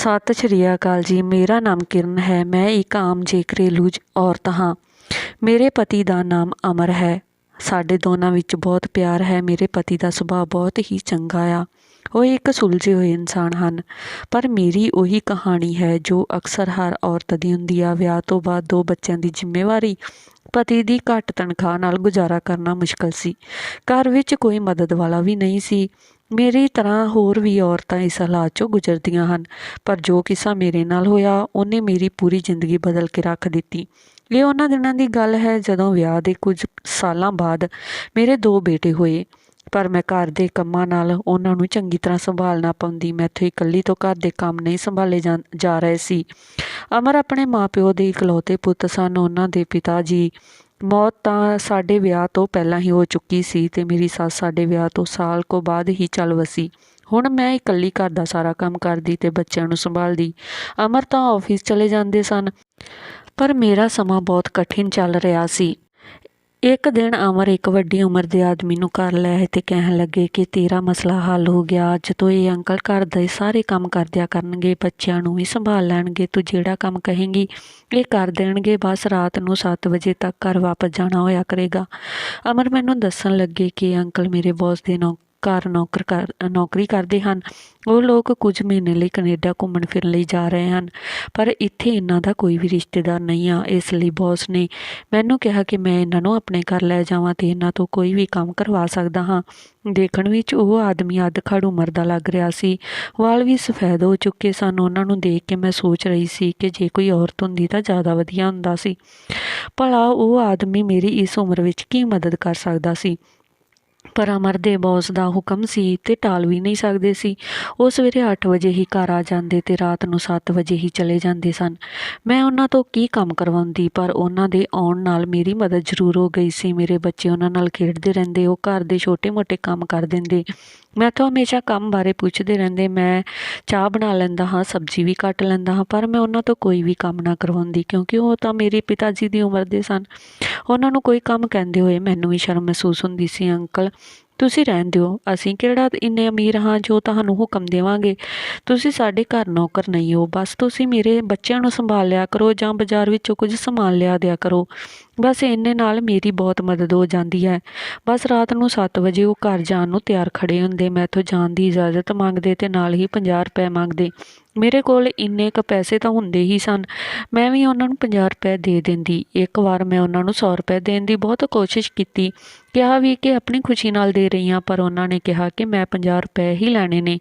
ਸਤਿ ਸ਼੍ਰੀ ਅਕਾਲ ਜੀ। ਮੇਰਾ ਨਾਮ ਕਿਰਨ ਹੈ। ਮੈਂ ਇੱਕ ਆਮ ਜੇ ਘਰੇਲੂ ਔਰਤ ਹਾਂ। ਮੇਰੇ ਪਤੀ ਦਾ ਨਾਮ ਅਮਰ ਹੈ। ਸਾਡੇ ਦੋਨਾਂ ਵਿੱਚ ਬਹੁਤ ਪਿਆਰ ਹੈ। ਮੇਰੇ ਪਤੀ ਦਾ ਸੁਭਾਅ ਬਹੁਤ ਹੀ ਚੰਗਾ ਆ। ਉਹ ਇੱਕ ਸੁਲਝੇ ਹੋਏ ਇਨਸਾਨ ਹਨ। ਪਰ ਮੇਰੀ ਉਹੀ ਕਹਾਣੀ ਹੈ ਜੋ ਅਕਸਰ ਹਰ ਔਰਤ ਦੀ ਹੁੰਦੀ ਆ। ਵਿਆਹ ਤੋਂ ਬਾਅਦ ਦੋ ਬੱਚਿਆਂ ਦੀ ਜ਼ਿੰਮੇਵਾਰੀ ਪਤੀ ਦੀ ਘੱਟ ਤਨਖਾਹ ਨਾਲ ਗੁਜ਼ਾਰਾ ਕਰਨਾ ਮੁਸ਼ਕਲ ਸੀ। ਘਰ ਵਿੱਚ ਕੋਈ ਮਦਦ ਵਾਲਾ ਵੀ ਨਹੀਂ ਸੀ। ਮੇਰੀ ਤਰ੍ਹਾਂ ਹੋਰ ਵੀ ਔਰਤਾਂ ਇਸ ਹਾਲਾਤ 'ਚੋਂ ਗੁਜ਼ਰਦੀਆਂ ਹਨ, ਪਰ ਜੋ ਕਿੱਸਾ ਮੇਰੇ ਨਾਲ ਹੋਇਆ, ਉਹਨੇ ਮੇਰੀ ਪੂਰੀ ਜ਼ਿੰਦਗੀ ਬਦਲ ਕੇ ਰੱਖ ਦਿੱਤੀ। ਇਹ ਉਹਨਾਂ ਦਿਨਾਂ ਦੀ ਗੱਲ ਹੈ ਜਦੋਂ ਵਿਆਹ ਦੇ ਕੁਝ ਸਾਲਾਂ ਬਾਅਦ ਮੇਰੇ ਦੋ ਬੇਟੇ ਹੋਏ। ਪਰ ਮੈਂ ਘਰ ਦੇ ਕੰਮਾਂ ਨਾਲ ਉਹਨਾਂ ਨੂੰ ਚੰਗੀ ਤਰ੍ਹਾਂ ਸੰਭਾਲ ਨਾ ਪਾਉਂਦੀ। ਮੈਥੋਂ ਇਕੱਲੀ ਤੋਂ ਘਰ ਦੇ ਕੰਮ ਨਹੀਂ ਸੰਭਾਲੇ ਜਾਂ- ਜਾ ਰਹੇ ਸੀ। ਅਮਰ ਆਪਣੇ ਮਾਪਿਓ ਦੇ ਇਕਲੌਤੇ ਪੁੱਤ ਸਨ। ਉਹਨਾਂ ਦੇ ਪਿਤਾ ਜੀ ਮੌਤ ਤਾਂ ਸਾਡੇ ਵਿਆਹ ਤੋਂ ਪਹਿਲਾਂ ਹੀ ਹੋ ਚੁੱਕੀ ਸੀ ਤੇ ਮੇਰੀ ਸੱਸ ਸਾਡੇ ਵਿਆਹ ਤੋਂ ਸਾਲ ਕੋ ਬਾਅਦ ਹੀ ਚੱਲ ਵਸੀ। ਹੁਣ ਮੈਂ ਇਕੱਲੀ ਘਰ ਦਾ ਸਾਰਾ ਕੰਮ ਕਰਦੀ ਤੇ ਬੱਚਿਆਂ ਨੂੰ ਸੰਭਾਲਦੀ। ਅਮਰ ਤਾਂ ਆਫਿਸ ਚਲੇ ਜਾਂਦੇ ਸਨ, ਪਰ ਮੇਰਾ ਸਮਾਂ ਬਹੁਤ ਕਠਿਨ ਚੱਲ ਰਿਹਾ ਸੀ। ਇੱਕ ਦਿਨ ਅਮਰ ਇੱਕ ਵੱਡੀ ਉਮਰ ਦੇ ਆਦਮੀ ਨੂੰ ਘਰ ਲੈ ਆਏ ਤੇ ਕਹਿਣ ਲੱਗੇ ਕਿ ਤੇਰਾ ਮਸਲਾ ਹੱਲ ਹੋ ਗਿਆ, ਅੱਜ ਤੋਂ ਇਹ ਅੰਕਲ ਘਰ ਦੇ ਸਾਰੇ ਕੰਮ ਕਰਦਿਆ ਕਰਨਗੇ, ਬੱਚਿਆਂ ਨੂੰ ਵੀ ਸੰਭਾਲ ਲੈਣਗੇ, ਤੂੰ ਜਿਹੜਾ ਕੰਮ ਕਹੇਂਗੀ ਇਹ ਕਰ ਦੇਣਗੇ, ਬਸ ਰਾਤ ਨੂੰ 7 ਵਜੇ ਤੱਕ ਘਰ ਵਾਪਸ ਜਾਣਾ ਹੋਇਆ ਕਰੇਗਾ। ਅਮਰ ਮੈਨੂੰ ਦੱਸਣ ਲੱਗੇ ਕਿ ਅੰਕਲ ਮੇਰੇ ਬੌਸ ਦੇ ਨੌ ਘਰ ਨੌਕਰ ਕਰ, ਨੌਕਰੀ ਕਰਦੇ ਹਨ। ਉਹ ਲੋਕ ਕੁਝ ਮਹੀਨੇ ਲਈ ਕੈਨੇਡਾ ਘੁੰਮਣ ਫਿਰਨ ਲਈ ਜਾ ਰਹੇ ਹਨ, ਪਰ ਇੱਥੇ ਇਹਨਾਂ ਦਾ ਕੋਈ ਵੀ ਰਿਸ਼ਤੇਦਾਰ ਨਹੀਂ ਆ, ਇਸ ਲਈ ਬੌਸ ਨੇ ਮੈਨੂੰ ਕਿਹਾ ਕਿ ਮੈਂ ਇਹਨਾਂ ਨੂੰ ਆਪਣੇ ਘਰ ਲੈ ਜਾਵਾਂ ਤੇ ਇਹਨਾਂ ਤੋਂ ਕੋਈ ਵੀ ਕੰਮ ਕਰਵਾ ਸਕਦਾ ਹਾਂ। ਦੇਖਣ ਵਿੱਚ ਉਹ ਆਦਮੀ ਅੱਧ-ਖੜ ਉਮਰ ਦਾ ਲੱਗ ਰਿਹਾ ਸੀ। ਵਾਲ ਵੀ ਸਫੈਦ ਹੋ ਚੁੱਕੇ ਸਨ। ਉਹਨਾਂ ਨੂੰ ਦੇਖ ਕੇ ਮੈਂ ਸੋਚ ਰਹੀ ਸੀ ਕਿ ਜੇ ਕੋਈ ਔਰਤ ਹੁੰਦੀ ਤਾਂ ਜ਼ਿਆਦਾ ਵਧੀਆ ਹੁੰਦਾ ਸੀ। ਭਲਾ ਉਹ ਆਦਮੀ ਮੇਰੀ ਇਸ ਉਮਰ ਵਿੱਚ ਕੀ ਮਦਦ ਕਰ ਸਕਦਾ ਸੀ? ਪਰ ਅਮਰ ਦੇ ਬੌਸ ਦਾ ਹੁਕਮ ਸੀ ਤੇ ਟਾਲ ਵੀ ਨਹੀਂ ਸਕਦੇ ਸੀ। ਉਹ ਸਵੇਰੇ 8 ਵਜੇ ਹੀ ਘਰ ਆ ਜਾਂਦੇ ਤੇ ਰਾਤ ਨੂੰ 7 ਵਜੇ ਹੀ ਚਲੇ ਜਾਂਦੇ ਸਨ। ਮੈਂ ਉਹਨਾਂ ਤੋਂ ਕੀ ਕੰਮ ਕਰਵਾਉਂਦੀ, ਪਰ ਉਹਨਾਂ ਦੇ ਆਉਣ ਨਾਲ ਮੇਰੀ ਮਦਦ ਜ਼ਰੂਰ ਹੋ ਗਈ ਸੀ। ਮੇਰੇ ਬੱਚੇ ਉਹਨਾਂ ਨਾਲ ਖੇਡਦੇ ਰਹਿੰਦੇ, ਉਹ ਘਰ ਦੇ ਛੋਟੇ-ਮੋਟੇ ਕੰਮ ਕਰ ਦਿੰਦੇ। ਮੈਂ ਤਾਂ ਹਮੇਸ਼ਾ ਕੰਮ ਬਾਰੇ ਪੁੱਛਦੇ ਰਹਿੰਦੇ, ਮੈਂ ਚਾਹ ਬਣਾ ਲੈਂਦਾ ਹਾਂ, ਸਬਜ਼ੀ ਵੀ ਕੱਟ ਲੈਂਦਾ ਹਾਂ, ਪਰ ਮੈਂ ਉਹਨਾਂ ਤੋਂ ਕੋਈ ਵੀ ਕੰਮ ਨਾ ਕਰਵਾਉਂਦੀ ਕਿਉਂਕਿ ਉਹ ਤਾਂ ਮੇਰੇ ਪਿਤਾ ਜੀ ਦੀ ਉਮਰ ਦੇ ਸਨ। ਉਹਨਾਂ ਨੂੰ ਕੋਈ ਕੰਮ ਕਹਿੰਦੇ ਹੋਏ ਮੈਨੂੰ ਵੀ ਸ਼ਰਮ ਮਹਿਸੂਸ ਹੁੰਦੀ ਸੀ। ਅੰਕਲ ਤੁਸੀਂ ਰਹਿਣ ਦਿਓ। ਅਸੀਂ ਕਿਹੜਾ ਇੰਨੇ ਅਮੀਰ ਹਾਂ ਜੋ ਤੁਹਾਨੂੰ ਹੁਕਮ ਦੇਵਾਂਗੇ। ਤੁਸੀਂ ਸਾਡੇ ਘਰ ਨੌਕਰ ਨਹੀਂ ਹੋ। ਬਸ ਤੁਸੀਂ ਮੇਰੇ ਬੱਚਿਆਂ ਨੂੰ ਸੰਭਾਲ ਲਿਆ ਕਰੋ ਜਾਂ ਬਾਜ਼ਾਰ ਵਿੱਚੋਂ ਕੁਝ ਸਮਾਨ ਲਿਆ ਦਿਆ ਕਰੋ। ਬਸ ਇੰਨੇ ਨਾਲ ਮੇਰੀ ਬਹੁਤ ਮਦਦ ਹੋ ਜਾਂਦੀ ਹੈ। ਬਸ ਰਾਤ ਨੂੰ 7 ਵਜੇ ਉਹ ਘਰ ਜਾਣ ਨੂੰ ਤਿਆਰ ਖੜੇ ਹੁੰਦੇ। ਮੈਥੋਂ ਜਾਣ ਦੀ ਇਜਾਜ਼ਤ ਮੰਗਦੇ ਤੇ ਨਾਲ ਹੀ 50 ਰੁਪਏ ਮੰਗਦੇ। ਮੇਰੇ ਕੋਲ ਇੰਨੇ ਕੁ ਪੈਸੇ ਤਾਂ ਹੁੰਦੇ ਹੀ ਸਨ। ਮੈਂ ਵੀ ਉਹਨਾਂ ਨੂੰ 50 ਰੁਪਏ ਦੇ ਦਿੰਦੀ। ਇੱਕ ਵਾਰ ਮੈਂ ਉਹਨਾਂ ਨੂੰ 100 ਰੁਪਏ ਦੇਣ ਦੀ ਬਹੁਤ ਕੋਸ਼ਿਸ਼ ਕੀਤੀ। ਕਿਹਾ ਵੀ ਕਿ ਆਪਣੀ ਖੁਸ਼ੀ ਨਾਲ ਦੇ ਰਹੀ ਹਾਂ, ਪਰ ਉਹਨਾਂ ਨੇ ਕਿਹਾ ਕਿ ਮੈਂ 50 ਰੁਪਏ ਹੀ ਲੈਣੇ ਨੇ।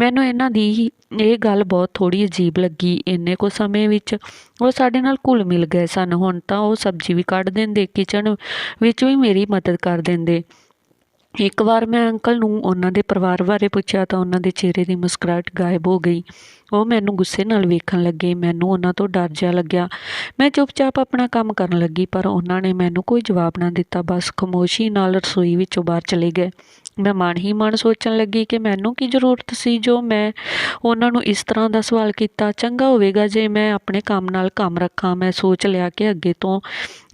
ਮੈਨੂੰ ਇਹਨਾਂ ਦੀ ਹੀ ਇਹ ਗੱਲ ਬਹੁਤ ਥੋੜੀ ਅਜੀਬ ਲੱਗੀ। ਇੰਨੇ ਕੋ ਸਮੇਂ ਵਿੱਚ ਉਹ ਸਾਡੇ ਨਾਲ ਘੁਲ ਮਿਲ ਗਏ ਸਨ। ਹੁਣ ਤਾਂ ਉਹ ਸਬਜ਼ੀ ਵੀ ਕੱਢ ਦਿੰਦੇ, ਕਿਚਨ ਵਿੱਚ ਵੀ ਮੇਰੀ ਮਦਦ ਕਰ ਦਿੰਦੇ। ਇੱਕ ਵਾਰ ਮੈਂ ਅੰਕਲ ਨੂੰ ਉਹਨਾਂ ਦੇ ਪਰਿਵਾਰ ਬਾਰੇ ਪੁੱਛਿਆ ਤਾਂ ਉਹਨਾਂ ਦੇ ਚਿਹਰੇ ਦੀ ਮੁਸਕਰਾਹਟ ਗਾਇਬ ਹੋ ਗਈ। ਉਹ ਮੈਨੂੰ ਗੁੱਸੇ ਨਾਲ ਵੇਖਣ ਲੱਗੇ, ਮੈਨੂੰ ਉਹਨਾਂ ਤੋਂ ਡਰ ਜਿਹਾ ਲੱਗਿਆ। ਮੈਂ ਚੁੱਪਚਾਪ ਆਪਣਾ ਕੰਮ ਕਰਨ ਲੱਗੀ, ਪਰ ਉਹਨਾਂ ਨੇ ਮੈਨੂੰ ਕੋਈ ਜਵਾਬ ਨਾ ਦਿੱਤਾ। ਬਸ ਖਾਮੋਸ਼ੀ ਨਾਲ ਰਸੋਈ ਵਿੱਚੋਂ ਬਾਹਰ ਚਲੇ ਗਏ। ਮੈਂ ਮਨ ਹੀ ਮਨ ਸੋਚਣ ਲੱਗੀ ਕਿ ਮੈਨੂੰ ਕੀ ਜ਼ਰੂਰਤ ਸੀ, ਜੋ ਮੈਂ ਉਹਨਾਂ ਨੂੰ ਇਸ ਤਰ੍ਹਾਂ ਦਾ ਸਵਾਲ ਕੀਤਾ। ਚੰਗਾ ਹੋਵੇਗਾ ਜੇ ਮੈਂ ਆਪਣੇ ਕੰਮ ਨਾਲ ਕੰਮ ਰੱਖਾਂ। ਮੈਂ ਸੋਚ ਲਿਆ ਕਿ ਅੱਗੇ ਤੋਂ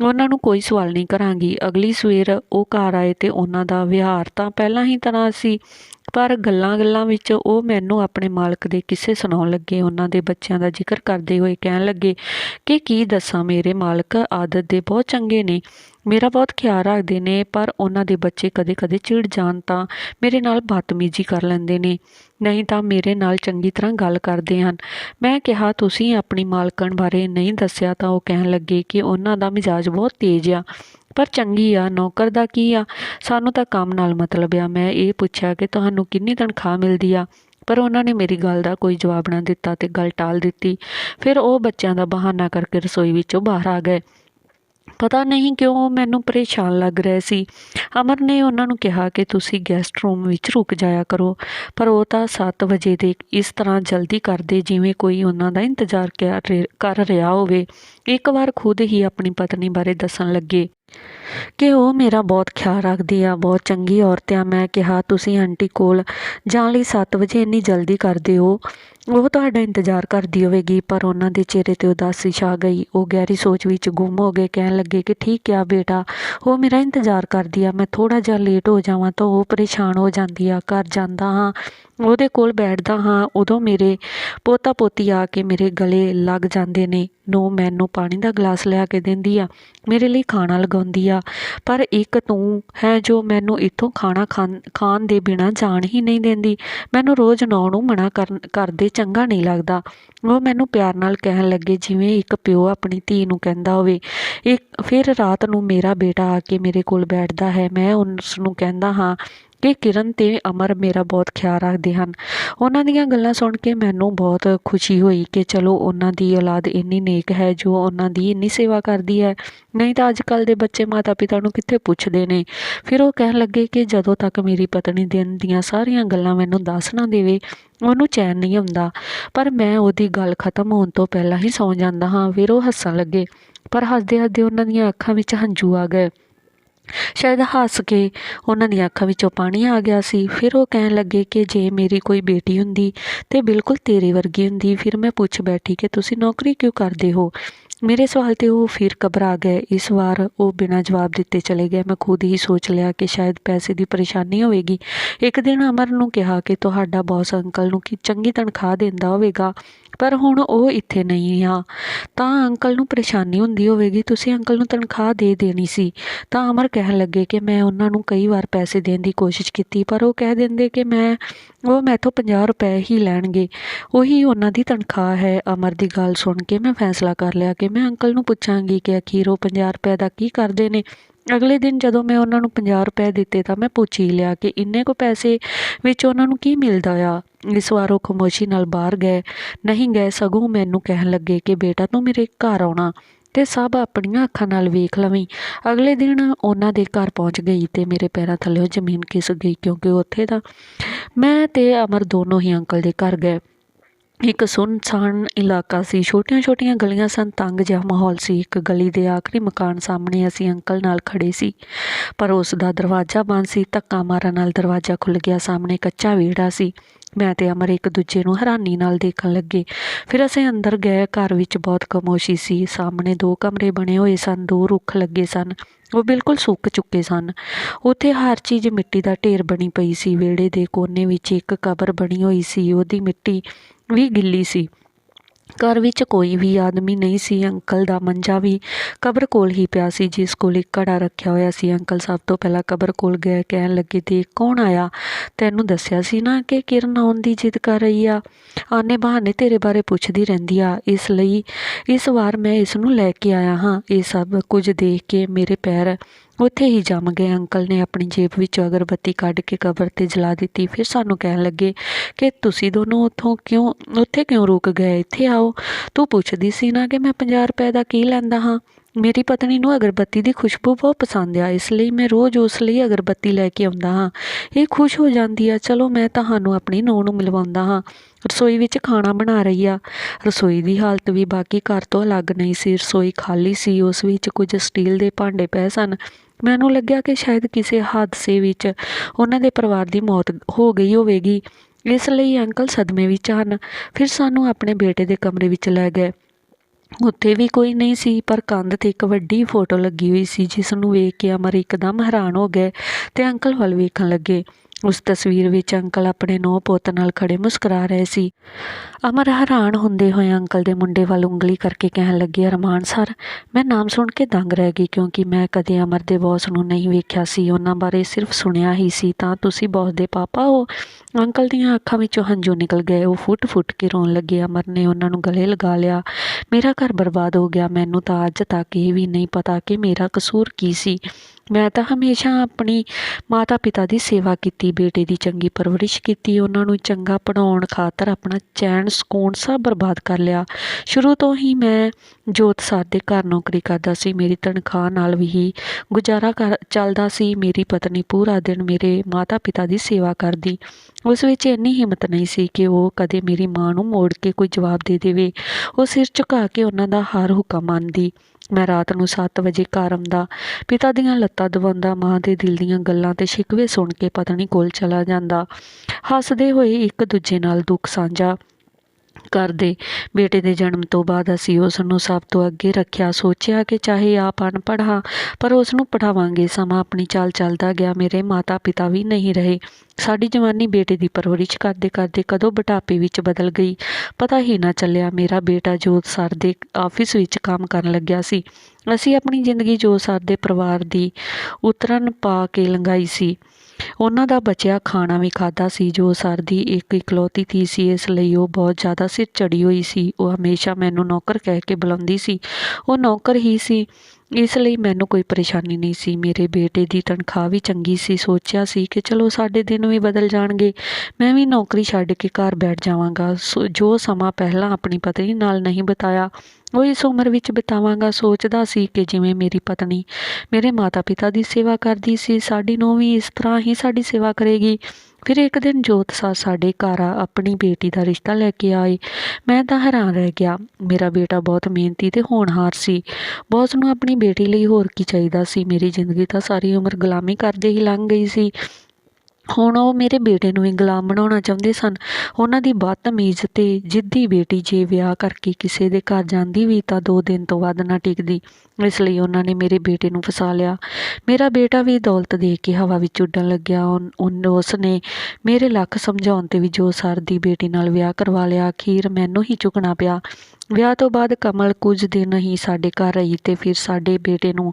ਉਹਨਾਂ ਨੂੰ ਕੋਈ ਸਵਾਲ ਨਹੀਂ ਕਰਾਂਗੀ। ਅਗਲੀ ਸਵੇਰ ਉਹ ਘਰ ਆਏ ਤੇ ਉਹਨਾਂ ਦਾ ਵਿਹਾਰ ਤਾਂ ਪਹਿਲਾਂ ਹੀ ਤਰ੍ਹਾਂ ਸੀ। ਪਰ ਗੱਲਾਂ-ਗੱਲਾਂ ਵਿੱਚ ਉਹ ਮੈਨੂੰ ਆਪਣੇ ਮਾਲਕ ਦੇ ਕਿੱਸੇ ਸੁਣਾਉਣ ਲੱਗੇ, ਉਹਨਾਂ ਦੇ ਬੱਚਿਆਂ ਦਾ ਜ਼ਿਕਰ ਕਰਦੇ ਹੋਏ ਕਹਿਣ ਲੱਗੇ ਕਿ ਕੀ ਦੱਸਾਂ, ਮੇਰੇ ਮਾਲਕ ਆਦਤ ਦੇ ਬਹੁਤ ਚੰਗੇ ਨੇ, ਮੇਰਾ ਬਹੁਤ ਖਿਆਲ ਰੱਖਦੇ ਨੇ, ਪਰ ਉਹਨਾਂ ਦੇ ਬੱਚੇ ਕਦੇ-ਕਦੇ ਚਿੜ ਜਾਣ ਤਾਂ ਮੇਰੇ ਨਾਲ ਬਦਤਮੀਜ਼ੀ ਕਰ ਲੈਂਦੇ ਨੇ। ਨਹੀਂ ਤਾਂ ਮੇਰੇ ਨਾਲ ਚੰਗੀ ਤਰ੍ਹਾਂ ਗੱਲ ਕਰਦੇ ਹਨ। ਮੈਂ ਕਿਹਾ, ਤੁਸੀਂ ਆਪਣੀ ਮਾਲਕਣ ਬਾਰੇ ਨਹੀਂ ਦੱਸਿਆ, ਤਾਂ ਉਹ ਕਹਿਣ ਲੱਗੇ ਕਿ ਉਹਨਾਂ ਦਾ ਮਿਜਾਜ ਬਹੁਤ ਤੇਜ਼ ਆ। ਪਰ ਚੰਗੀ ਆ, ਨੌਕਰ ਦਾ ਕੀ ਆ? ਸਾਨੂੰ ਤਾਂ ਕੰਮ ਨਾਲ ਮਤਲਬ ਆ। ਮੈਂ ਇਹ ਪੁੱਛਿਆ ਕਿ ਤੁਹਾਨੂੰ ਕਿੰਨੀ ਤਨਖਾਹ ਮਿਲਦੀ ਆ? ਪਰ ਉਹਨਾਂ ਨੇ ਮੇਰੀ ਗੱਲ ਦਾ ਕੋਈ ਜਵਾਬ ਨਾ ਦਿੱਤਾ ਤੇ ਗੱਲ ਟਾਲ ਦਿੱਤੀ। ਫਿਰ ਉਹ ਬੱਚਿਆਂ ਦਾ ਬਹਾਨਾ ਕਰਕੇ ਰਸੋਈ ਵਿੱਚੋਂ ਬਾਹਰ ਆ ਗਏ। ਪਤਾ ਨਹੀਂ ਕਿਉਂ ਮੈਨੂੰ ਪਰੇਸ਼ਾਨ ਲੱਗ ਰਿਹਾ ਸੀ। ਅਮਰ ਨੇ ਉਹਨਾਂ ਨੂੰ ਕਿਹਾ ਕਿ ਤੁਸੀਂ ਗੈਸਟ ਰੂਮ ਵਿੱਚ ਰੁਕ ਜਾਇਆ ਕਰੋ, ਪਰ ਉਹ ਤਾਂ 7 ਵਜੇ ਦੇ ਇਸ ਤਰ੍ਹਾਂ ਜਲਦੀ ਕਰਦੇ ਜਿਵੇਂ ਕੋਈ ਉਹਨਾਂ ਦਾ ਇੰਤਜ਼ਾਰ ਕਰ ਰਿ- ਕਰ ਰਿਹਾ ਹੋਵੇ। ਇੱਕ ਵਾਰ ਖੁਦ ਹੀ ਆਪਣੀ ਪਤਨੀ ਬਾਰੇ ਦੱਸਣ ਲੱਗੇ। ਕਿ ਉਹ ਮੇਰਾ ਬਹੁਤ ਖਿਆਲ ਰੱਖਦੀ ਆ, ਬਹੁਤ ਚੰਗੀ ਔਰਤ ਆ। ਮੈਂ ਕਿਹਾ, ਤੁਸੀਂ ਆਂਟੀ ਕੋਲ ਜਾਣ ਲਈ ਸੱਤ ਵਜੇ ਇੰਨੀ ਜਲਦੀ ਕਰਦੇ ਹੋ ਉਹ ਤੁਹਾਡਾ ਇੰਤਜ਼ਾਰ ਕਰਦੀ ਹੋਵੇਗੀ। ਪਰ ਉਹਨਾਂ ਦੇ ਚਿਹਰੇ ਤੇ ਉਦਾਸੀ ਛਾ ਗਈ। ਉਹ ਗਹਿਰੀ ਸੋਚ ਵਿੱਚ ਗੁੰਮ ਹੋ ਗਏ, ਕਹਿਣ ਲੱਗੇ ਕਿ, ਠੀਕ ਆ ਬੇਟਾ, ਉਹ ਮੇਰਾ ਇੰਤਜ਼ਾਰ ਕਰਦੀ ਆ। ਮੈਂ ਥੋੜਾ ਜਿਹਾ ਲੇਟ ਹੋ ਜਾਵਾਂ ਤਾਂ ਉਹ ਪਰੇਸ਼ਾਨ ਹੋ ਜਾਂਦੀ ਆ। ਘਰ ਜਾਂਦਾ ਹਾਂ। ਉਹਦੇ ਕੋਲ ਬੈਠਦਾ ਹਾਂ, ਉਦੋਂ ਮੇਰੇ ਪੋਤਾ ਪੋਤੀ ਆ ਕੇ ਮੇਰੇ ਗਲੇ ਲੱਗ ਜਾਂਦੇ ਨੇ। ਨੂੰ, ਮੈਨੂੰ ਪਾਣੀ ਦਾ ਗਲਾਸ ਲਿਆ ਕੇ ਦਿੰਦੀ ਆ। ਮੇਰੇ ਲਈ ਖਾਣਾ ਲਗਾਉਂਦੀ ਆ। ਪਰ ਇੱਕ ਤੂੰ ਹੈ ਜੋ ਮੈਨੂੰ ਇੱਥੋਂ ਖਾਣਾ ਖਾਣ ਖਾਣ ਦੇ ਬਿਨਾ ਜਾਣ ਹੀ ਨਹੀਂ ਦਿੰਦੀ। ਮੈਨੂੰ ਰੋਜ਼ ਨੌ ਨੂੰ ਮਨਾ ਕਰਨ, ਕਰਦੇ ਚੰਗਾ ਨਹੀਂ ਲੱਗਦਾ। ਉਹ ਮੈਨੂੰ ਪਿਆਰ ਨਾਲ ਕਹਿਣ ਲੱਗੇ, ਜਿਵੇਂ ਇੱਕ ਪਿਓ ਆਪਣੀ ਧੀ ਨੂੰ ਕਹਿੰਦਾ ਹੋਵੇ। ਇੱਕ, ਫਿਰ ਰਾਤ ਨੂੰ ਮੇਰਾ ਬੇਟਾ ਆ ਕੇ ਮੇਰੇ ਕੋਲ ਬੈਠਦਾ ਹੈ। ਮੈਂ ਉਸ ਨੂੰ ਕਹਿੰਦਾ ਹਾਂ ਕਿ ਕਿਰਨ ਤੇ ਅਮਰ ਮੇਰਾ ਬਹੁਤ ਖਿਆਲ ਰੱਖਦੇ ਹਨ। ਉਹਨਾਂ ਦੀਆਂ ਗੱਲਾਂ ਸੁਣ ਕੇ ਮੈਨੂੰ ਬਹੁਤ ਖੁਸ਼ੀ ਹੋਈ ਕਿ ਚਲੋ ਉਹਨਾਂ ਦੀ ਔਲਾਦ ਇੰਨੀ ਨੇਕ ਹੈ ਜੋ ਉਹਨਾਂ ਦੀ ਇੰਨੀ ਸੇਵਾ ਕਰਦੀ ਹੈ। ਨਹੀਂ ਤਾਂ ਅੱਜ ਕੱਲ ਦੇ ਬੱਚੇ ਮਾਤਾ ਪਿਤਾ ਨੂੰ ਕਿੱਥੇ ਪੁੱਛਦੇ ਨੇ? ਫਿਰ ਉਹ ਕਹਿਣ ਲੱਗੇ ਕਿ ਜਦੋਂ ਤੱਕ ਮੇਰੀ ਪਤਨੀ ਦਿਨ ਦੀਆਂ ਸਾਰੀਆਂ ਗੱਲਾਂ ਮੈਨੂੰ ਦੱਸ ਨਾ ਦੇਵੇ, ਉਹਨੂੰ ਚੈਨ ਨਹੀਂ ਆਉਂਦਾ। ਪਰ ਮੈਂ ਉਹਦੀ ਗੱਲ ਖਤਮ ਹੋਣ ਤੋਂ ਪਹਿਲਾਂ ਹੀ ਸੌਂ ਜਾਂਦਾ ਹਾਂ। ਫਿਰ ਉਹ ਹੱਸਣ ਲੱਗੇ। ਪਰ ਹੱਸਦੇ ਹੱਸਦੇ ਉਹਨਾਂ ਦੀਆਂ ਅੱਖਾਂ ਵਿੱਚ ਹੰਝੂ ਆ ਗਏ। ਸ਼ਾਇਦ ਹੱਸ ਕੇ ਉਹਨਾਂ ਦੀਆਂ ਅੱਖਾਂ ਵਿੱਚੋਂ ਪਾਣੀ ਆ ਗਿਆ ਸੀ। ਫਿਰ ਉਹ ਕਹਿਣ ਲੱਗੇ ਕਿ ਜੇ ਮੇਰੀ ਕੋਈ ਬੇਟੀ ਹੁੰਦੀ ਤੇ ਬਿਲਕੁਲ ਤੇਰੇ ਵਰਗੀ ਹੁੰਦੀ, ਫਿਰ ਮੈਂ ਪੁੱਛ ਬੈਠੀ ਕਿ ਤੁਸੀਂ ਨੌਕਰੀ ਕਿਉਂ ਕਰਦੇ ਹੋ? ਮੇਰੇ ਸਵਾਲ ਤੇ ਉਹ ਫਿਰ ਘਬਰਾ ਗਏ। ਇਸ ਵਾਰ ਉਹ ਬਿਨਾਂ ਜਵਾਬ ਦਿੱਤੇ ਚਲੇ ਗਏ। ਮੈਂ ਖੁਦ ਹੀ ਸੋਚ ਲਿਆ ਕਿ ਸ਼ਾਇਦ ਪੈਸੇ ਦੀ ਪਰੇਸ਼ਾਨੀ ਹੋਵੇਗੀ। ਇੱਕ ਦਿਨ ਅਮਰ ਨੂੰ ਕਿਹਾ ਕਿ ਤੁਹਾਡਾ ਬੌਸ ਅੰਕਲ ਨੂੰ ਕੀ ਚੰਗੀ ਤਨਖਾਹ ਦਿੰਦਾ ਹੋਵੇਗਾ, ਪਰ ਹੁਣ ਉਹ ਇੱਥੇ ਨਹੀਂ ਆ। ਤਾਂ ਅੰਕਲ ਨੂੰ ਪਰੇਸ਼ਾਨੀ ਹੁੰਦੀ ਹੋਵੇਗੀ। ਤੁਸੀਂ ਅੰਕਲ ਨੂੰ ਤਨਖਾਹ ਦੇ ਦੇਣੀ ਸੀ। ਤਾਂ ਅਮਰ ਕਹਿਣ ਲੱਗੇ ਕਿ ਮੈਂ ਉਹਨਾਂ ਨੂੰ ਕਈ ਵਾਰ ਪੈਸੇ ਦੇਣ ਦੀ ਕੋਸ਼ਿਸ਼ ਕੀਤੀ, ਪਰ ਉਹ ਕਹਿ ਦਿੰਦੇ ਕਿ ਮੈਂ, ਉਹ ਮੈਥੋਂ 50 ਰੁਪਏ ਹੀ ਲੈਣਗੇ। ਉਹੀ ਉਹਨਾਂ ਦੀ ਤਨਖਾਹ ਹੈ। ਅਮਰ ਦੀ ਗੱਲ ਸੁਣ ਕੇ ਮੈਂ ਫੈਸਲਾ ਕਰ ਲਿਆ ਕਿ ਮੈਂ ਅੰਕਲ ਨੂੰ ਪੁੱਛਾਂਗੀ ਕਿ ਅਖੀਰ ਉਹ 50 ਰੁਪਏ ਦਾ ਕੀ ਕਰਦੇ ਨੇ। ਅਗਲੇ ਦਿਨ ਜਦੋਂ ਮੈਂ ਉਹਨਾਂ ਨੂੰ 50 ਰੁਪਏ ਦਿੱਤੇ ਤਾਂ ਮੈਂ ਪੁੱਛ ਹੀ ਲਿਆ ਕਿ ਇੰਨੇ ਕੋ ਪੈਸੇ ਵਿੱਚ ਉਹਨਾਂ ਨੂੰ ਕੀ ਮਿਲਦਾ ਆ? ਇਸ ਵਾਰ ਉਹ ਖਮੋਸ਼ੀ ਨਾਲ ਬਾਹਰ ਗਏ। ਨਹੀਂ ਗਏ ਸਗੋਂ ਮੈਨੂੰ ਕਹਿਣ ਲੱਗੇ ਕਿ ਬੇਟਾ ਤੂੰ ਮੇਰੇ ਘਰ ਆਉਣਾ ਤੇ ਸਭ ਆਪਣੀਆਂ ਅੱਖਾਂ ਨਾਲ ਵੇਖ ਲਵੀਂ। ਅਗਲੇ ਦਿਨ ਉਹਨਾਂ ਦੇ ਘਰ ਪਹੁੰਚ ਗਈ ਤੇ ਮੇਰੇ ਪੈਰਾਂ ਥੱਲੇ ਜ਼ਮੀਨ ਖਿਸ ਗਈ ਕਿਉਂਕਿ ਉੱਥੇ ਦਾ ਮੈਂ ਤੇ ਅਮਰ ਦੋਨੋਂ ਹੀ ਅੰਕਲ ਦੇ ਘਰ ਗਏ। ਇੱਕ ਸੁੰਨਸਾਨ ਇਲਾਕਾ ਸੀ। ਛੋਟੀਆਂ-ਛੋਟੀਆਂ ਗਲੀਆਂ ਸਨ। ਤੰਗ ਜਿਹਾ ਮਾਹੌਲ ਸੀ। ਇੱਕ ਗਲੀ ਦੇ ਆਖਰੀ ਮਕਾਨ ਸਾਹਮਣੇ ਅਸੀਂ ਅੰਕਲ ਨਾਲ ਖੜੇ ਸੀ। ਪਰ ਉਸ ਦਾ ਦਰਵਾਜ਼ਾ ਬੰਦ ਸੀ। ਧੱਕਾ ਮਾਰਨ ਨਾਲ ਦਰਵਾਜ਼ਾ ਖੁੱਲ ਗਿਆ। ਸਾਹਮਣੇ ਕੱਚਾ ਵਿਹੜਾ ਸੀ। ਮੈਂ ਤੇ ਅਮਰ ਇੱਕ ਦੂਜੇ ਨੂੰ ਹੈਰਾਨੀ ਨਾਲ ਦੇਖਣ ਲੱਗੇ। ਫਿਰ ਅਸੀਂ ਅੰਦਰ ਗਏ। ਘਰ ਵਿੱਚ ਬਹੁਤ ਖਮੋਸ਼ੀ ਸੀ। ਸਾਹਮਣੇ ਦੋ ਕਮਰੇ ਬਣੇ ਹੋਏ ਸਨ। ਦੋ ਰੁੱਖ ਲੱਗੇ ਸਨ। ਉਹ ਬਿਲਕੁਲ ਸੁੱਕ ਚੁੱਕੇ ਸਨ। ਉੱਥੇ ਹਰ ਚੀਜ਼ ਮਿੱਟੀ ਦਾ ਢੇਰ ਬਣੀ ਪਈ ਸੀ। ਵਿਹੜੇ ਦੇ ਕੋਨੇ ਵਿੱਚ ਇੱਕ ਕਬਰ ਬਣੀ ਹੋਈ ਸੀ। ਉਹਦੀ ਮਿੱਟੀ ਵੀ ਗਿੱਲੀ ਸੀ। ਘਰ ਵਿੱਚ ਕੋਈ ਵੀ ਆਦਮੀ ਨਹੀਂ ਸੀ, ਅੰਕਲ ਦਾ ਮੰਜਾ ਵੀ ਕਬਰ ਕੋਲ ਹੀ ਪਿਆ ਸੀ, ਜਿਸ ਕੋਲ ਇੱਕ ਘੜਾ ਰੱਖਿਆ ਹੋਇਆ ਸੀ। ਅੰਕਲ ਸਭ ਤੋਂ ਪਹਿਲਾਂ ਕਬਰ ਕੋਲ ਗਏ, ਕਹਿਣ ਲੱਗੇ, ਦੇਖ, ਕੌਣ ਆਇਆ? ਤੈਨੂੰ ਦੱਸਿਆ ਸੀ ਨਾ ਕਿ ਕਿਰਨ ਆਉਣ ਦੀ ਜਿੱਦ ਕਰ ਰਹੀ ਆ। ਆਨੇ ਬਹਾਨੇ ਤੇਰੇ ਬਾਰੇ ਪੁੱਛਦੀ ਰਹਿੰਦੀ ਆ। ਇਸ ਲਈ, ਇਸ ਵਾਰ ਮੈਂ ਇਸ ਨੂੰ ਲੈ ਕੇ ਆਇਆ ਹਾਂ। ਇਹ ਸਭ ਕੁਝ ਦੇਖ ਕੇ ਮੇਰੇ ਪੈਰ ਉੱਥੇ ਹੀ ਜੰਮ ਗਏ। ਅੰਕਲ ਨੇ ਆਪਣੀ ਜੇਬ ਵਿੱਚੋਂ ਅਗਰਬੱਤੀ ਕੱਢ ਕੇ ਕਬਰ ਤੇ ਜਲਾ ਦਿੱਤੀ। ਫਿਰ ਸਾਨੂੰ ਕਹਿਣ ਲੱਗੇ ਕਿ ਤੁਸੀਂ ਦੋਨੋਂ ਉੱਥੋਂ ਕਿਉਂ, ਉੱਥੇ ਕਿਉਂ ਰੁਕ ਗਏ? ਇੱਥੇ ਆਓ। ਤੂੰ ਪੁੱਛਦੀ ਸੀ ਨਾ ਕਿ ਮੈਂ 50 ਰੁਪਏ ਦਾ ਕੀ ਲੈਂਦਾ ਹਾਂ? ਮੇਰੀ ਪਤਨੀ ਨੂੰ ਅਗਰਬੱਤੀ ਦੀ ਖੁਸ਼ਬੂ ਬਹੁਤ ਪਸੰਦ ਆ। ਇਸ ਲਈ ਮੈਂ ਰੋਜ਼ ਉਸ ਲਈ ਅਗਰਬੱਤੀ ਲੈ ਕੇ ਆਉਂਦਾ ਹਾਂ। ਇਹ ਖੁਸ਼ ਹੋ ਜਾਂਦੀ ਆ, ਚਲੋ, ਮੈਂ ਤੁਹਾਨੂੰ ਆਪਣੀ ਨੂੰਹ ਨੂੰ ਮਿਲਵਾਉਂਦਾ ਹਾਂ। ਰਸੋਈ ਵਿੱਚ ਖਾਣਾ ਬਣਾ ਰਹੀ ਆ। ਰਸੋਈ ਦੀ ਹਾਲਤ ਵੀ ਬਾਕੀ ਘਰ ਤੋਂ ਅਲੱਗ ਨਹੀਂ ਸੀ। ਰਸੋਈ ਖਾਲੀ ਸੀ। ਉਸ ਵਿੱਚ ਕੁਝ ਸਟੀਲ ਦੇ ਭਾਂਡੇ ਪਏ ਸਨ। ਮੈਨੂੰ ਲੱਗਿਆ ਕਿ ਸ਼ਾਇਦ ਕਿਸੇ ਹਾਦਸੇ ਵਿੱਚ ਉਹਨਾਂ ਦੇ ਪਰਿਵਾਰ ਦੀ ਮੌਤ ਹੋ ਗਈ ਹੋਵੇਗੀ। ਇਸ ਲਈ ਅੰਕਲ ਸਦਮੇ ਵਿੱਚ ਹਨ। ਫਿਰ ਸਾਨੂੰ ਆਪਣੇ ਬੇਟੇ ਦੇ ਕਮਰੇ ਵਿੱਚ ਲੈ ਗਏ। ਉੱਥੇ ਵੀ ਕੋਈ ਨਹੀਂ ਸੀ, ਪਰ ਕੰਧ ਤੇ ਇੱਕ ਵੱਡੀ ਫੋਟੋ ਲੱਗੀ ਹੋਈ ਸੀ, ਜਿਸ ਨੂੰ ਵੇਖ ਕੇ ਅਮਰ ਇੱਕਦਮ ਹੈਰਾਨ ਹੋ ਗਏ ਤੇ ਅੰਕਲ ਵੱਲ ਵੇਖਣ ਲੱਗੇ। ਉਸ ਤਸਵੀਰ ਵਿੱਚ ਅੰਕਲ ਆਪਣੇ ਨੌ ਪੁੱਤ ਨਾਲ ਖੜੇ ਮੁਸਕਰਾ ਰਹੇ ਸੀ। ਅਮਰ ਹੈਰਾਨ ਹੁੰਦੇ ਹੋਏ ਅੰਕਲ ਦੇ ਮੁੰਡੇ ਵੱਲ ਉਂਗਲੀ ਕਰਕੇ ਕਹਿਣ ਲੱਗੇ, ਅਰਮਾਨ ਸਰ, ਮੈਂ ਨਾਮ ਸੁਣ ਕੇ ਦੰਗ ਰਹਿ ਗਈ ਕਿਉਂਕਿ ਮੈਂ ਕਦੇ ਅਮਰ ਦੇ ਬੌਸ ਨੂੰ ਨਹੀਂ ਵੇਖਿਆ ਸੀ। ਉਹਨਾਂ ਬਾਰੇ ਸਿਰਫ ਸੁਣਿਆ ਹੀ ਸੀ, ਤਾਂ ਤੁਸੀਂ ਬੌਸ ਦੇ ਪਾਪਾ ਹੋ? ਅੰਕਲ ਦੀਆਂ ਅੱਖਾਂ ਵਿੱਚੋਂ ਹੰਝੂ ਨਿਕਲ ਗਏ। ਉਹ ਫੁੱਟ-ਫੁੱਟ ਕੇ ਰੋਣ ਲੱਗੇ। ਅਮਰ ਨੇ ਉਹਨਾਂ ਨੂੰ ਗਲੇ ਲਗਾ ਲਿਆ। ਮੇਰਾ ਘਰ ਬਰਬਾਦ ਹੋ ਗਿਆ। ਮੈਨੂੰ ਤਾਂ ਅੱਜ ਤੱਕ ਇਹ ਵੀ ਨਹੀਂ ਪਤਾ ਕਿ ਮੇਰਾ ਕਸੂਰ ਕੀ ਸੀ। ਮੈਂ ਤਾਂ ਹਮੇਸ਼ਾ ਆਪਣੀ ਮਾਤਾ ਪਿਤਾ ਦੀ ਸੇਵਾ ਕੀਤੀ, ਬੇਟੇ ਦੀ ਚੰਗੀ ਪਰਵਰਿਸ਼ ਕੀਤੀ, ਉਹਨਾਂ ਨੂੰ ਚੰਗਾ ਪੜਾਉਣ ਖਾਤਰ ਆਪਣਾ ਚੈਨ, ਸਕੂਨ ਸਭ ਬਰਬਾਦ ਕਰ ਲਿਆ। ਸ਼ੁਰੂ ਤੋਂ ਹੀ ਮੈਂ ਜੋਤ ਸਰ ਦੇ ਘਰ ਨੌਕਰੀ ਕਰਦਾ ਸੀ। ਮੇਰੀ ਤਨਖਾਹ ਨਾਲ ਵੀ ਗੁਜ਼ਾਰਾ ਕਰ, ਚੱਲਦਾ ਸੀ। ਮੇਰੀ ਪਤਨੀ ਪੂਰਾ ਦਿਨ ਮੇਰੇ ਮਾਤਾ ਪਿਤਾ ਦੀ ਸੇਵਾ ਕਰਦੀ। ਉਸ ਵਿੱਚ ਇੰਨੀ ਹਿੰਮਤ ਨਹੀਂ ਸੀ ਕਿ ਉਹ ਕਦੇ ਮੇਰੀ ਮਾਂ ਨੂੰ ਮੋੜ ਕੇ ਕੋਈ ਜਵਾਬ ਦੇ ਦੇਵੇ। ਉਹ ਸਿਰ ਝੁਕਾ ਕੇ ਉਹਨਾਂ ਦਾ ਹਰ ਹੁਕਮ ਮੰਨਦੀ। ਮੈਂ ਰਾਤ ਨੂੰ 7 ਵਜੇ ਘਰ ਆਉਂਦਾ। ਪਿਤਾ ਦੀਆਂ ਲੱਤਾਂ ਦਬਾਉਂਦਾ, ਮਾਂ ਦੇ ਦਿਲ ਦੀਆਂ ਗੱਲਾਂ ਤੇ ਸ਼ਿਕਵੇ ਸੁਣ ਕੇ ਪਤਨੀ ਕੋਲ ਚਲਾ ਜਾਂਦਾ। ਹੱਸਦੇ ਹੋਏ ਇੱਕ ਦੂਜੇ ਨਾਲ ਦੁੱਖ ਸਾਂਝਾ। ਕਰਦੇ ਬੇਟੇ ਦੇ ਜਨਮ ਤੋਂ ਬਾਅਦ ਅਸੀਂ ਉਸ ਨੂੰ ਸਭ ਤੋਂ ਅੱਗੇ ਰੱਖਿਆ। ਸੋਚਿਆ ਕਿ ਚਾਹੇ ਆਪ ਅਨਪੜ੍ਹ ਹਾਂ, ਪਰ ਉਸ ਨੂੰ ਪੜਾਵਾਂਗੇ ਸਮਾਂ ਆਪਣੀ ਚਾਲ ਚੱਲਦਾ ਗਿਆ। ਮੇਰੇ ਮਾਤਾ ਪਿਤਾ ਵੀ ਨਹੀਂ ਰਹੇ। ਸਾਡੀ ਜਵਾਨੀ ਬੇਟੇ ਦੀ ਪਰਵਰਿਸ਼ ਕਰਦੇ ਕਰਦੇ ਕਦੋਂ ਬੁਢਾਪੇ ਵਿੱਚ ਬਦਲ ਗਈ? ਪਤਾ ਹੀ ਨਾ ਚੱਲਿਆ। ਮੇਰਾ ਬੇਟਾ ਜੋਤ ਸਰ ਦੇ ਆਫਿਸ ਵਿੱਚ ਕੰਮ ਕਰਨ ਲੱਗਿਆ ਸੀ। ਅਸੀਂ ਆਪਣੀ ਜ਼ਿੰਦਗੀ ਜੋਤ ਸਰ ਦੇ ਪਰਿਵਾਰ ਦੀ ਉਤਰਨ ਪਾ ਕੇ ਲੰਘਾਈ ਸੀ। ਉਹਨਾਂ ਦਾ ਬਚਿਆ ਖਾਣਾ ਵੀ ਖਾਧਾ ਸੀ, ਜੋ ਸਰਦੀ ਇੱਕ ਇਕਲੌਤੀ ਧੀ ਸੀ, ਇਸ ਲਈ ਉਹ ਬਹੁਤ ਜ਼ਿਆਦਾ ਸਿਰ ਚੜੀ ਹੋਈ ਸੀ। ਉਹ ਹਮੇਸ਼ਾ ਮੈਨੂੰ ਨੌਕਰ ਕਹਿ ਕੇ ਬੁਲਾਉਂਦੀ ਸੀ। ਉਹ ਨੌਕਰ ਹੀ ਸੀ। ਇਸ ਲਈ ਮੈਨੂੰ ਕੋਈ ਪਰੇਸ਼ਾਨੀ ਨਹੀਂ ਸੀ। ਮੇਰੇ ਬੇਟੇ ਦੀ ਤਨਖਾਹ ਵੀ ਚੰਗੀ ਸੀ। ਸੋਚਿਆ ਸੀ ਕਿ ਚਲੋ ਸਾਡੇ ਦਿਨ ਵੀ ਬਦਲ ਜਾਣਗੇ। ਮੈਂ ਵੀ ਨੌਕਰੀ ਛੱਡ ਕੇ ਘਰ ਬੈਠ ਜਾਵਾਂਗਾ। ਸੋ- ਜੋ ਸਮਾਂ ਪਹਿਲਾਂ ਆਪਣੀ ਪਤਨੀ ਨਾਲ ਨਹੀਂ ਬਿਤਾਇਆ, ਉਹ ਇਸ ਉਮਰ ਵਿੱਚ ਬਿਤਾਵਾਂਗਾ। ਸੋਚਦਾ ਸੀ ਕਿ ਜਿਵੇਂ ਮੇਰੀ ਪਤਨੀ ਮੇਰੇ ਮਾਤਾ-ਪਿਤਾ ਦੀ ਸੇਵਾ ਕਰਦੀ ਸੀ, ਸਾਡੀ ਨੂੰ ਵੀ ਇਸ ਤਰ੍ਹਾਂ ਹੀ ਸਾਡੀ ਸੇਵਾ ਕਰੇਗੀ। ਫਿਰ ਇੱਕ ਦਿਨ ਜੋਤ ਸਰ ਸਾਡੇ ਘਰ ਆ, ਆਪਣੀ ਬੇਟੀ ਦਾ ਰਿਸ਼ਤਾ ਲੈ ਕੇ ਆਏ ਮੈਂ ਤਾਂ ਹੈਰਾਨ ਰਹਿ ਗਿਆ। ਮੇਰਾ ਬੇਟਾ ਬਹੁਤ ਮਿਹਨਤੀ ਤੇ ਹੋਣਹਾਰ ਸੀ। ਬੌਸ ਨੂੰ ਆਪਣੀ ਬੇਟੀ ਲਈ ਹੋਰ ਕੀ ਚਾਹੀਦਾ ਸੀ? ਮੇਰੀ ਜ਼ਿੰਦਗੀ ਤਾਂ ਸਾਰੀ ਉਮਰ ਗੁਲਾਮੀ ਕਰਦੇ ਹੀ ਲੰਘ ਗਈ ਸੀ। ਹੁਣ ਉਹ ਮੇਰੇ ਬੇਟੇ ਨੂੰ ਵੀ ਗੁਲਾਮ ਬਣਾਉਣਾ ਚਾਹੁੰਦੇ ਸਨ। ਉਹਨਾਂ ਦੀ ਬਦਤਮੀਜ਼ ਤੇ ਜਿੱਦੀ ਬੇਟੀ ਜੇ ਵਿਆਹ ਕਰਕੇ ਕਿਸੇ ਦੇ ਘਰ ਜਾਂਦੀ ਵੀ ਤਾਂ ਦੋ ਦਿਨ ਤੋਂ ਵੱਧ ਨਾ ਟਿਕਦੀ। ਇਸ ਲਈ ਉਹਨਾਂ ਨੇ ਮੇਰੇ ਬੇਟੇ ਨੂੰ ਫਸਾ ਲਿਆ। ਮੇਰਾ ਬੇਟਾ ਵੀ ਦੌਲਤ ਦੇਖ ਕੇ ਹਵਾ ਵਿੱਚ ਉੱਡਣ ਲੱਗਿਆ। ਉਨ ਉਸ ਨੇ ਮੇਰੇ ਲੱਖ ਸਮਝਾਉਣ ਤੇ ਵੀ ਜੋ ਸਰ ਦੀ ਬੇਟੀ ਨਾਲ ਵਿਆਹ ਕਰਵਾ ਲਿਆ, ਅਖੀਰ ਮੈਨੂੰ ਹੀ ਝੁਕਣਾ ਪਿਆ। ਵਿਆਹ ਤੋਂ ਬਾਅਦ ਕਮਲ ਕੁਝ ਦਿਨ ਹੀ ਸਾਡੇ ਘਰ ਰਹੀ ਤੇ ਫਿਰ ਸਾਡੇ ਬੇਟੇ ਨੂੰ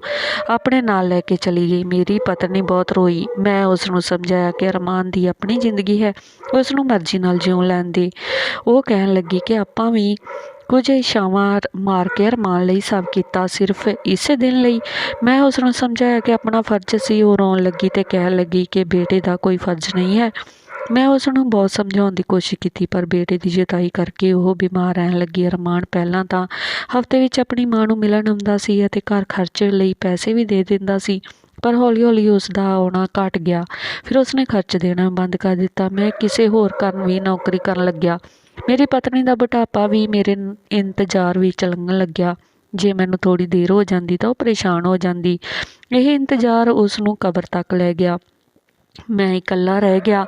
ਆਪਣੇ ਨਾਲ ਲੈ ਕੇ ਚਲੀ ਗਈ। ਮੇਰੀ ਪਤਨੀ ਬਹੁਤ ਰੋਈ। ਮੈਂ ਉਸ ਨੂੰ ਸਮਝਾਇਆ ਕਿ ਅਰਮਾਨ ਦੀ ਆਪਣੀ ਜ਼ਿੰਦਗੀ ਹੈ। ਉਸ ਨੂੰ ਮਰਜ਼ੀ ਨਾਲ ਜਿਉਣ ਲੈਣ ਦੇ। ਉਹ ਕਹਿਣ ਲੱਗੀ ਕਿ ਆਪਾਂ ਵੀ ਕੁਝ ਇਸ਼ਾਵਾਂ ਮਾਰ ਕੇ ਅਰਮਾਨ ਲਈ ਸਭ ਕੀਤਾ। ਸਿਰਫ ਇਸੇ ਦਿਨ ਲਈ ਮੈਂ ਉਸ ਨੂੰ ਸਮਝਾਇਆ ਕਿ ਆਪਣਾ ਫਰਜ਼ ਸੀ। ਉਹ ਰੋਣ ਲੱਗੀ ਤੇ ਕਹਿਣ ਲੱਗੀ ਕਿ ਬੇਟੇ ਦਾ ਕੋਈ ਫਰਜ਼ ਨਹੀਂ ਹੈ। ਮੈਂ ਉਸ ਨੂੰ ਬਹੁਤ ਸਮਝਾਉਣ ਦੀ ਕੋਸ਼ਿਸ਼ ਕੀਤੀ, ਪਰ ਬੇਟੇ ਦੀ ਜਤਾਈ ਕਰਕੇ ਉਹ ਬਿਮਾਰ ਰਹਿਣ ਲੱਗੀ। ਅਰਮਾਨ ਪਹਿਲਾਂ ਤਾਂ ਹਫ਼ਤੇ ਵਿੱਚ ਆਪਣੀ ਮਾਂ ਨੂੰ ਮਿਲਣ ਆਉਂਦਾ ਸੀ ਅਤੇ ਘਰ ਖਰਚ ਲਈ ਪੈਸੇ ਵੀ ਦੇ ਦਿੰਦਾ ਸੀ, ਪਰ ਹੌਲੀ-ਹੌਲੀ ਉਸ ਦਾ ਆਉਣਾ ਘਟ ਗਿਆ। ਫਿਰ ਉਸਨੇ ਖਰਚ ਦੇਣਾ ਬੰਦ ਕਰ ਦਿੱਤਾ। ਮੈਂ ਕਿਸੇ ਹੋਰ ਕਾਰਨ ਵੀ ਨੌਕਰੀ ਕਰਨ ਲੱਗਿਆ। ਮੇਰੀ ਪਤਨੀ ਦਾ ਬੁਢਾਪਾ ਵੀ ਮੇਰੇ ਇੰਤਜ਼ਾਰ ਵਿੱਚ ਲੰਘਣ ਲੱਗਿਆ। ਜੇ ਮੈਨੂੰ ਥੋੜੀ ਦੇਰ ਹੋ ਜਾਂਦੀ ਤਾਂ ਉਹ ਪਰੇਸ਼ਾਨ ਹੋ ਜਾਂਦੀ। ਇਹ ਇੰਤਜ਼ਾਰ ਉਸ ਨੂੰ ਕਬਰ ਤੱਕ ਲੈ ਗਿਆ। ਮੈਂ ਇਕੱਲਾ ਰਹਿ ਗਿਆ।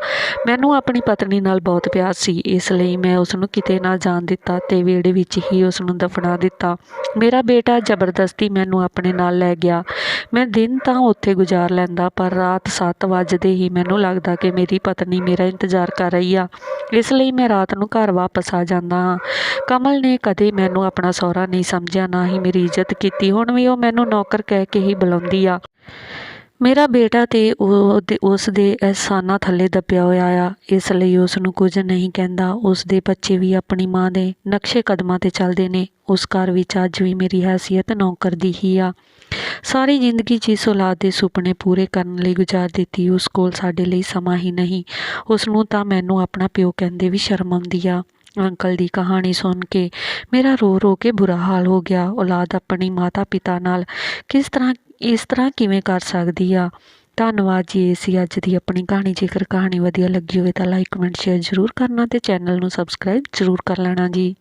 ਮੈਨੂੰ ਆਪਣੀ ਪਤਨੀ ਨਾਲ ਬਹੁਤ ਪਿਆਰ ਸੀ। ਇਸ ਲਈ ਮੈਂ ਉਸ ਨੂੰ ਕਿਤੇ ਨਾ ਜਾਣ ਦਿੱਤਾ ਤੇ ਵਿਹੜੇ ਵਿੱਚ ਹੀ ਉਸ ਨੂੰ ਦਫਨਾ ਦਿੱਤਾ। ਮੇਰਾ ਬੇਟਾ ਜ਼ਬਰਦਸਤੀ ਮੈਨੂੰ ਆਪਣੇ ਨਾਲ ਲੈ ਗਿਆ। ਮੈਂ ਦਿਨ ਤਾਂ ਉੱਥੇ ਗੁਜ਼ਾਰ ਲੈਂਦਾ, ਪਰ ਰਾਤ 7 ਵਜਦੇ ਹੀ ਮੈਨੂੰ ਲੱਗਦਾ ਕਿ ਮੇਰੀ ਪਤਨੀ ਮੇਰਾ ਇੰਤਜ਼ਾਰ ਕਰ ਰਹੀ ਆ। ਇਸ ਲਈ ਮੈਂ ਰਾਤ ਨੂੰ ਘਰ ਵਾਪਸ ਆ ਜਾਂਦਾ ਹਾਂ। ਕਮਲ ਨੇ ਕਦੇ ਮੈਨੂੰ ਆਪਣਾ ਸਹੁਰਾ ਨਹੀਂ ਸਮਝਿਆ, ਨਾ ਹੀ ਮੇਰੀ ਇੱਜ਼ਤ ਕੀਤੀ। ਹੁਣ ਵੀ ਉਹ ਮੈਨੂੰ ਨੌਕਰ ਕਹਿ ਕੇ ਹੀ ਬੁਲਾਉਂਦੀ ਆ। ਮੇਰਾ ਬੇਟਾ ਤੇ ਉਹ ਉਸ ਦੇ ਅਹਿਸਾਨਾਂ ਥੱਲੇ ਦੱਬਿਆ ਹੋਇਆ ਆ। ਇਸ ਲਈ ਉਸ ਨੂੰ ਕੁਝ ਨਹੀਂ ਕਹਿੰਦਾ। ਉਸ ਦੇ ਬੱਚੇ ਵੀ ਆਪਣੀ ਮਾਂ ਦੇ ਨਕਸ਼ੇ ਕਦਮਾਂ ਤੇ ਚੱਲਦੇ ਨੇ। ਉਸ ਘਰ ਵਿੱਚ ਅੱਜ ਵੀ ਮੇਰੀ ਹੈਸੀਅਤ ਨੌਕਰ ਦੀ ਹੀ ਆ। ਸਾਰੀ ਜ਼ਿੰਦਗੀ ਜਿਸ ਔਲਾਦ ਦੇ ਸੁਪਨੇ ਪੂਰੇ ਕਰਨ ਲਈ ਗੁਜ਼ਾਰ ਦਿੱਤੀ, ਉਸ ਕੋਲ ਸਾਡੇ ਲਈ ਸਮਾਂ ਹੀ ਨਹੀਂ। ਉਸ ਨੂੰ ਤਾਂ ਮੈਨੂੰ ਆਪਣਾ ਪਿਓ ਕਹਿੰਦੇ ਵੀ ਸ਼ਰਮ ਆਉਂਦੀ ਆ। ਅੰਕਲ ਦੀ ਕਹਾਣੀ ਸੁਣ ਕੇ ਮੇਰਾ ਰੋ ਰੋ ਕੇ ਬੁਰਾ ਹਾਲ ਹੋ ਗਿਆ। ਔਲਾਦ ਆਪਣੀ ਮਾਤਾ ਪਿਤਾ ਨਾਲ ਕਿਸ ਤਰ੍ਹਾਂ ਇਸ ਤਰ੍ਹਾਂ ਕਿਵੇਂ ਕਰ ਸਕਦੀ ਆ? ਧੰਨਵਾਦ ਜੀ, ਇਹ ਸੀ ਅੱਜ ਦੀ ਆਪਣੀ ਕਹਾਣੀ। ਜੇਕਰ ਕਹਾਣੀ ਵਧੀਆ ਲੱਗੀ ਹੋਵੇ ਤਾਂ ਲਾਈਕ ਕਮੈਂਟ ਸ਼ੇਅਰ ਜ਼ਰੂਰ ਕਰਨਾ ਤੇ ਚੈਨਲ ਨੂੰ ਸਬਸਕ੍ਰਾਈਬ ਜ਼ਰੂਰ ਕਰ ਲੈਣਾ ਜੀ।